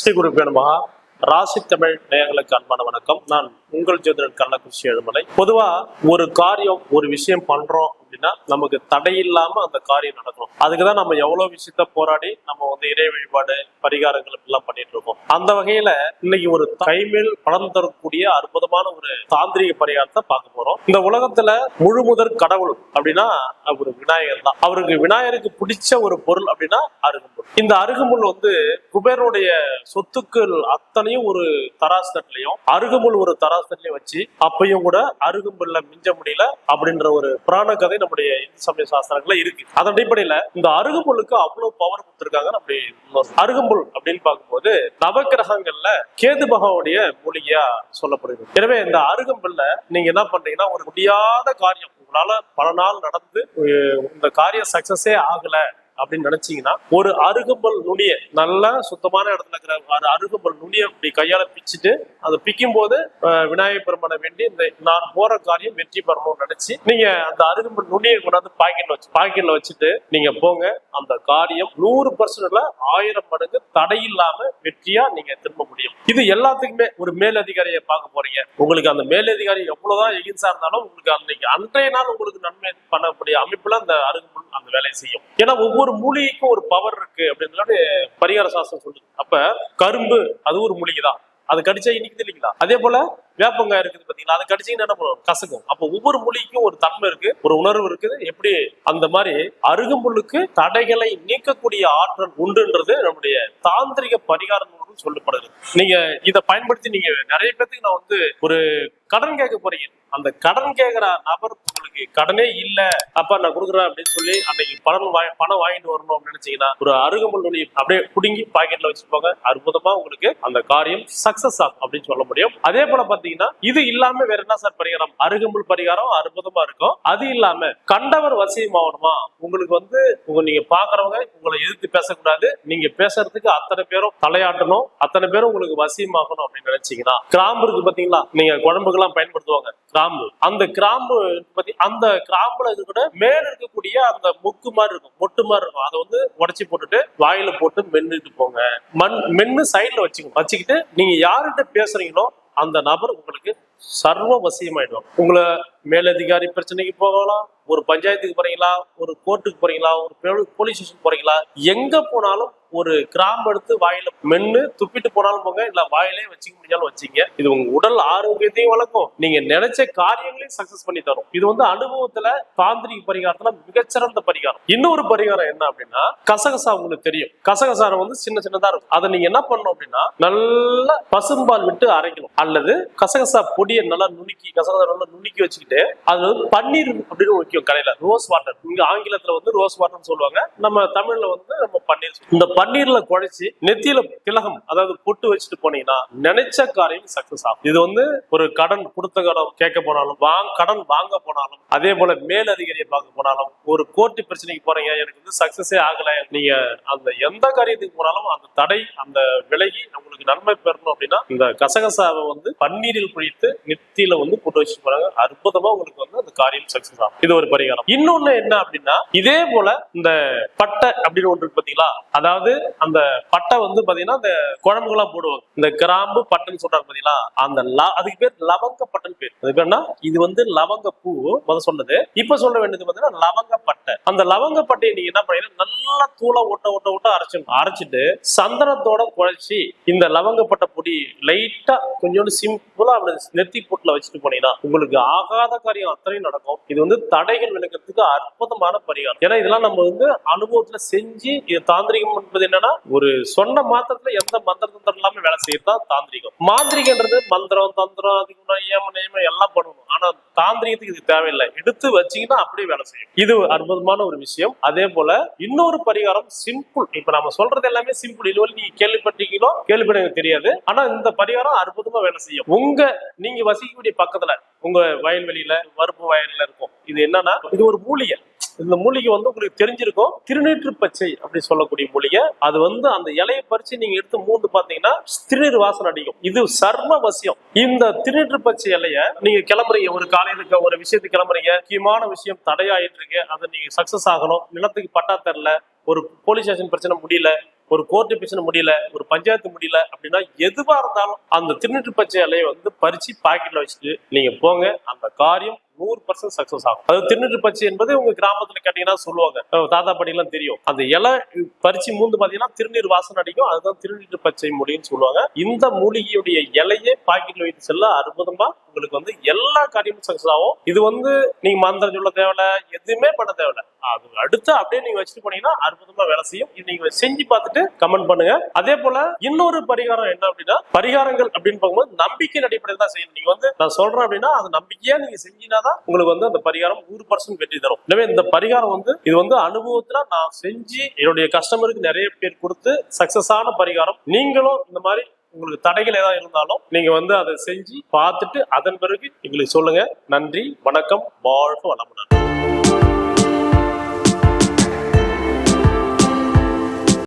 ஸ்ரீ குரு நமகா ராசி தமிழ் நேயர்களுக்கு அன்பான வணக்கம். நான் உங்கள் ஜோதிடன் கள்ளக்குறிச்சி எழுமலை. பொதுவா ஒரு காரியம் ஒரு விஷயம் பண்றோம் அப்படின்னா நமக்கு தடை இல்லாம அந்த காரியம் நடக்கணும். அதுக்கு தான் நம்ம எவ்வளவு விஷயத்த போராடி நம்ம வந்து இறை வழிபாடு பரிகாரங்கள் எல்லாம் பண்ணிட்டு இருக்கோம். அந்த வகையில இன்னைக்கு ஒரு கைமேல் பலன் தரக்கூடிய அற்புதமான ஒரு தாந்திரிக பரிகாரத்தை பார்க்க போறோம். இந்த உலகத்துல முழு முதற் கடவுள் அப்படின்னா அவர் விநாயகர் தான். அவருக்கு விநாயகருக்கு பிடிச்ச ஒரு பொருள் அப்படின்னா அருகம்புல். இந்த அருகம்புல் வந்து குபேரனுடைய சொத்துக்கள் அத்தனையும் ஒரு தராசு தட்டிலையும் அருகம்புல் ஒரு தராசு தட்டிலையும் வச்சு அப்பையும் கூட அருகம்புல்ல மிஞ்ச முடியல அப்படின்ற ஒரு புராண கதை நம்முடைய இந்து சமய சாஸ்திரங்கள்ல இருக்கு. அதன் அடிப்படையில இந்த அருகம்புல்லுக்கு அவ்வளவு பவர் கொடுத்திருக்காங்க நம்முடைய அருகம்புல் அப்படின்னு பார்க்கும்போது நவக்கிரகங்கள்ல கேது பகவானுடைய மூலிகையா சொல்லப்படுது எனவே இந்த அருகம்புல்ல நீங்க என்ன பண்றீங்கன்னா ஒரு முடியாத காரியம். உங்களால பல நாள் நடந்து இந்த காரியம் சக்சஸே ஆகல. அப்படின்னு நினைச்சீங்கன்னா ஒரு அருகம்பல் நுனிய நல்ல சுத்தமான இடத்துல இருக்கிற ஒரு அருகம்பல் நுனிய இப்படி கையால பிச்சுட்டு அதை பிக்கும் போது விநாயகர் பெருமானை வேண்டி இந்த நான் போற காரியம் வெற்றி பெறணும்னு நினைச்சு நீங்க அந்த அருகம்பல் நுனியை கொண்டாந்து பாக்கெட்ல வச்சு பாக்கெட்ல வச்சுட்டு நீங்க போங்க. அந்த காரியம் நூறு பர்சன்ட்ல ஆயிரம் மடங்கு தடையில்லாம வெற்றியா நீங்க திரும்ப முடியும். இது எல்லாத்துக்குமே ஒரு மேலதிகாரியை பார்க்க போறீங்க. உங்களுக்கு அந்த மேலதிகாரி எவ்வளவுதான் எகின்ஸா இருந்தாலும் உங்களுக்கு அன்னைக்கு அன்றைய நாள் உங்களுக்கு நன்மை பண்ணக்கூடிய அமைப்புல அந்த அருகம்புல் அந்த வேலையை செய்யும். ஏன்னா ஒவ்வொரு மூலிகைக்கும் ஒரு பவர் இருக்கு அப்படின்னு பரிகார சாஸ்திரம் சொல்லுது. அப்ப கரும்பு அது ஒரு மூலிகை தான் அது கடிச்சா இனிக்குது இல்லைங்களா அதே போல வேப்பங்காய் இருக்குது பாத்தீங்களா? அதை கடிச்சிங்கன்னா என்ன பண்ணுவோம்? கசக்கும். அப்போ ஒவ்வொரு மொழிக்கும் ஒரு தன்மை இருக்கு ஒரு உணர்வு இருக்குது. எப்படி அந்த மாதிரி அருகம்புல்லுக்கு தடைகளை நீக்கக்கூடிய ஆற்றல் உண்டுன்றது நம்முடைய தாந்திரிக பரிகார நூல்கள் சொல்லப்படுது. நீங்க இதை பயன்படுத்தி நீங்க நிறைய பேர்த்துக்கு நான் வந்து ஒரு கடன் கேட்க போறீங்க. அந்த கடன் கேட்கிற நபர் உங்களுக்கு கடனே இல்ல. அப்ப நான் கொடுக்குறேன் அப்படின்னு சொல்லி அன்னைக்கு பணம் பணம் வாங்கிட்டு வரணும் அப்படின்னு நினைச்சீங்கன்னா ஒரு அருகம்புல் நுனி அப்படியே புடுங்கி பாக்கெட்ல வச்சுப்பாங்க அற்புதமா உங்களுக்கு அந்த காரியம் சக்சஸ் ஆகும் அப்படின்னு சொல்ல முடியும். அதே போல பாத்தீங்கன்னா இது இல்லாம வேற என்ன சார் பரிகாரம்? அருகம்புல் பரிகாரம் அற்புதமா இருக்கும். அது இல்லாம கண்டவர் வசியம் ஆகணுமா? உங்களுக்கு வந்து உங்க நீங்க பாக்குறவங்க உங்களை எதிர்த்து பேசக்கூடாது. நீங்க பேசுறதுக்கு அத்தனை பேரும் தலையாட்டணும். அத்தனை பேரும் உங்களுக்கு வசியமாகணும் அப்படின்னு நினைச்சீங்கன்னா கிராம்பு இருக்கு பாத்தீங்களா? நீங்க குழம்புக்கெல்லாம் பயன்படுத்துவாங்க கிராம்பு. அந்த கிராம்பு பத்தி அந்த கிராம்புல இது கூட மேல இருக்கக்கூடிய அந்த முக்கு மாதிரி இருக்கும் மொட்டு மாதிரி இருக்கும். அதை வந்து உடச்சி போட்டுட்டு வாயில போட்டு மென்னுட்டு போங்க. மண் மென்னு சைட்ல வச்சுக்கணும் வச்சுக்கிட்டு நீங்க யார்கிட்ட பேசுறீங்களோ அந்த நபர் உங்களுக்கு சர்வ வசியமாயிடுவாங்க உங்களை மேலதிகாரி பிரச்சனைக்கு போகலாம் ஒரு பஞ்சாயத்துக்கு போறீங்களா ஒரு கோர்ட்டுக்கு போறீங்களா ஒரு போலீஸ் ஸ்டேஷன் போறீங்களா எங்க போனாலும் ஒரு கிராம்பு எடுத்து வாயில மென்னு துப்பிட்டு போனாலும் போங்க இல்ல வாயிலே வச்சுக்க முடியாலும் வச்சுங்க. இது உங்க உடல் ஆரோக்கியத்தையும் வளர்க்கும். நீங்க நினைச்ச காரியங்களையும் சக்சஸ் பண்ணி தரும். இது வந்து அனுபவத்துல தாந்திரிக பரிகாரத்துல மிகச்சிறந்த பரிகாரம். இன்னொரு பரிகாரம் என்ன அப்படின்னா கசகசா உங்களுக்கு தெரியும். கசகசாரம் வந்து சின்ன சின்னதா இருக்கும். அதை நீங்க என்ன பண்ணணும் அப்படின்னா நல்ல பசும்பால் விட்டு அரைக்கணும். அல்லது கசகசா பொடியை நல்லா நுணுக்கி கசகசா நல்லா நுணுக்கி வச்சுக்கிட்டு அது வந்து பன்னீர் அப்படின்னு முக்கியம் கடையில. Rose water. இங்க ஆங்கிலத்துல வந்து ரோஸ் வாட்டர்னு சொல்லுவாங்க. நம்ம தமிழ்ல வந்து நம்ம பன்னீர் இந்த பன்னீர்ல குழைச்சி நெத்தியில திலகம் அதாவது பொட்டு வச்சுட்டு போனீங்கன்னா நினைச்ச காரியம் சக்சஸ் ஆகும். இது வந்து ஒரு கடன் கொடுத்த கடன் கேட்க போனாலும் வாங்க கடன் வாங்க போனாலும் அதே போல மேலதிகாரியை பார்க்க போனாலும் ஒரு கோர்ட்டு பிரச்சனைக்கு போறீங்க எனக்கு வந்து சக்சஸே ஆகல நீங்க அந்த எந்த காரியத்துக்கு போனாலும் அந்த தடை அந்த விலகி உங்களுக்கு நன்மை இந்த கசகசாவை வந்து பன்னீரில் குழித்து நெத்தியில வந்து போட்டு வச்சு போறாங்க. அற்புதமா உங்களுக்கு வந்து அந்த காரியம் சக்சஸ் ஆகும். இது ஒரு பரிகாரம். இன்னொன்னு என்ன அப்படின்னா இதே போல இந்த பட்டை அப்படின்னு ஒன்று பாத்தீங்களா? அதாவது அந்த பட்டை வந்து பாத்தீங்கன்னா இந்த குழம்புகள்லாம் போடுவாங்க. இந்த கிராம்பு பட்டைன்னு சொல்றாங்க பாத்தீங்களா? அந்த அதுக்கு பேர் லவங்க பட்டன் பேர். அது பேர்னா இது வந்து லவங்க பூ. முதல் சொன்னது. இப்ப சொல்ல வேண்டியது பாத்தீங்கன்னா லவங்க பட்டை. அந்த லவங்கப்பட்டையை நீங்க என்ன பண்ணீங்கன்னா நல்லா தூளை ஒட்ட ஒட்ட ஒட்ட அரைச்சிடணும். அரைச்சிட்டு சந்தனத்தோட குழைச்சி இந்த லவங்கப்பட்ட பொடி லைட்டா கொஞ்சோண்டு சிம்பிளா அப்படி நெத்தி பொட்டில் வச்சுட்டு போனீங்கன்னா உங்களுக்கு ஆகாத காரியம் அத்தனையும் நடக்கும். இது வந்து தடைகள் விளக்கிறதுக்கு அற்புதமான பரிகாரம். ஏன்னா இதெல்லாம் நம்ம வந்து அனுபவத்துல செஞ்சு இது தாந்திரிகம் என்பது என்னன்னா ஒரு சொன்ன மாத்திரத்துல எந்த மந்திர தந்திரம் இல்லாம வேலை செய்யறதுதான் தாந்திரிகம். மாந்திரிகன்றது மந்திரம் தந்திரம் அதுக்கு முன்னாடி நியமம் எல்லாம் பண்ணணும். ஆனா தாந்திரிகத்துக்கு இது தேவையில்லை. எடுத்து வச்சீங்கன்னா அப்படியே வேலை செய்யும். இது முக்கியமான ஒரு விஷயம். அதே போல இன்னொரு பரிகாரம் சிம்பிள் இப்ப நம்ம சொல்றது எல்லாமே சிம்பிள் இதுவரை நீங்க கேள்விப்பட்டீங்களோ கேள்விப்பட எனக்கு தெரியாது. ஆனா இந்த பரிகாரம் அற்புதமா வேலை செய்யும். உங்க நீங்க வசிக்கக்கூடிய பக்கத்துல உங்க வயல்வெளியில வறுப்பு வயல்ல இருக்கும். இது என்னன்னா இது ஒரு மூலிகை. இந்த மூலிகை வந்து உங்களுக்கு தெரிஞ்சிருக்கும். திருநீற்று பச்சை அப்படி சொல்லக்கூடிய மூலிகை. அது வந்து அந்த இலையை பறிச்சு நீங்க எடுத்து மூந்து பாத்தீங்கன்னா திருநீர் வாசனை அடிக்கும். இது சர்ம வசியம். இந்த திருநீற்று பச்சை இலைய நீங்க கிளம்புறீங்க. ஒரு காலையில ஒரு விஷயத்துக்கு கிளம்புறீங்க. முக்கியமான விஷயம் தடையாயிட்டு இருக்கு. அதை நீங்க சக்சஸ் ஆகணும். நிலத்துக்கு பட்டா தரல. ஒரு போலீஸ் ஸ்டேஷன் பிரச்சனை முடியல. ஒரு கோர்ட்டு பிரச்சனை முடியல ஒரு பஞ்சாயத்து முடியல அப்படின்னா எதுவா இருந்தாலும் அந்த திருநீற்று பச்சை இலையை வந்து பறிச்சு பாக்கெட்ல வச்சுட்டு நீங்க போங்க. அந்த காரியம் நூறு பர்சன்ட் சக்சஸ் ஆகும். அது திருநீற்று பச்சை என்பது உங்க கிராமத்துல கேட்டீங்கன்னா சொல்லுவாங்க. தாத்தா பாட்டி எல்லாம் தெரியும். அந்த இலை பறிச்சு மூந்து பாத்தீங்கன்னா திருநீர் வாசனை அடிக்கும். அதுதான் திருநீற்று பச்சை மூலிகைன்னு சொல்லுவாங்க. இந்த மூலிகையுடைய இலையே பாக்கெட்ல வைத்து செல்ல அற்புதமா உங்களுக்கு வந்து எல்லா காரியமும் சக்சஸ் ஆகும். இது வந்து நீங்க மந்திரம் சொல்ல தேவையில்ல எதுவுமே பண்ண தேவையில்ல. அது அடுத்து அப்படியே நீங்க வச்சுட்டு போனீங்கன்னா அற்புதமா வேலை செய்யும். இது நீங்க செஞ்சு பார்த்துட்டு கமெண்ட் பண்ணுங்க. அதே போல இன்னொரு பரிகாரம் என்ன அப்படின்னா பரிகாரங்கள் அப்படின்னு பார்க்கும்போது நம்பிக்கையின் அடிப்படையில் தான் செய்யணும். நீங்க வந்து நான் சொல்றேன் அப்படின்னா அது நம்பிக்கையா நீங்க செஞ்சீங்கன்னா தான் உங்களுக்கு வந்து அந்த பரிகாரம் நூறு பர்சன்ட் வெற்றி தரும். எனவே இந்த பரிகாரம் வந்து இது வந்து அனுபவத்துல நான் செஞ்சு என்னுடைய கஸ்டமருக்கு நிறைய பேர் கொடுத்து சக்சஸ் ஆன பரிகாரம். நீங்களும் இந்த மாதிரி உங்களுக்கு தடைகள் ஏதாவது இருந்தாலும் நீங்க வந்து அதை செஞ்சு பார்த்துட்டு அதன் பிறகு எங்களுக்கு சொல்லுங்க. நன்றி வணக்கம் வாழ்க வளமுடன்.